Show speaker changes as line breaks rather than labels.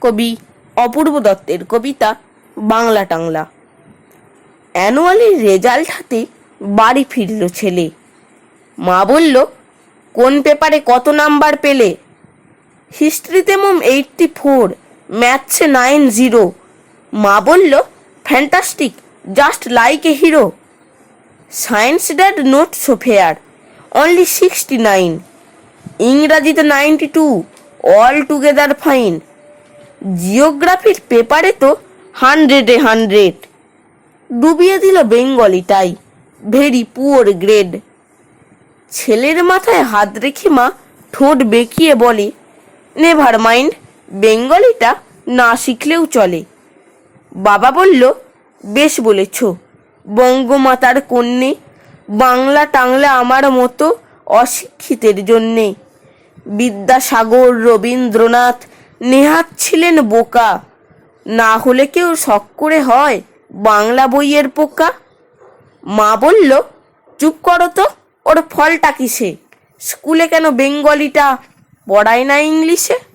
কবি, অপূর্ব দত্তের কবিতা, বাংলা টাংলা। অ্যানুয়ালি রেজাল্ট হাতে বাড়ি ফিরল ছেলে। মা বলল, কোন পেপারে কত নাম্বার পেলে? হিস্ট্রিতে মোম এইটটি ফোর, ম্যাথসে নাইন জিরো। মা বলল, fantastic, just like a hero. Science dad not so fair, only sixty nine. ইংরাজিতে ninety two, all together fine. জিওগ্রাফির পেপারে তো হান্ড্রেডে হান্ড্রেড। ডুবিয়ে দিল বেঙ্গলি বেঙ্গলিটাই ভেরি পুয়ার গ্রেড। ছেলের মাথায় হাত রেখে মা ঠোঁট বেঁকিয়ে বলে, নেভার মাইন্ড, বেঙ্গলিটা না শিখলেও চলে। বাবা বলল, বেশ বলেছ, বঙ্গমাতার কন্যে, বাংলা টাংলা আমার মতো অশিক্ষিতের জন্যে। বিদ্যাসাগর রবীন্দ্রনাথ নেহাত ছিলেন বোকা। না হলে কেউ শখ করে হয় বাংলা বইয়ের পোকা? মা বলল, চুপ করো তো, ওর ফলটা কিসে? স্কুলে কেন বেঙ্গলিটা পড়ায় না ইংলিশে?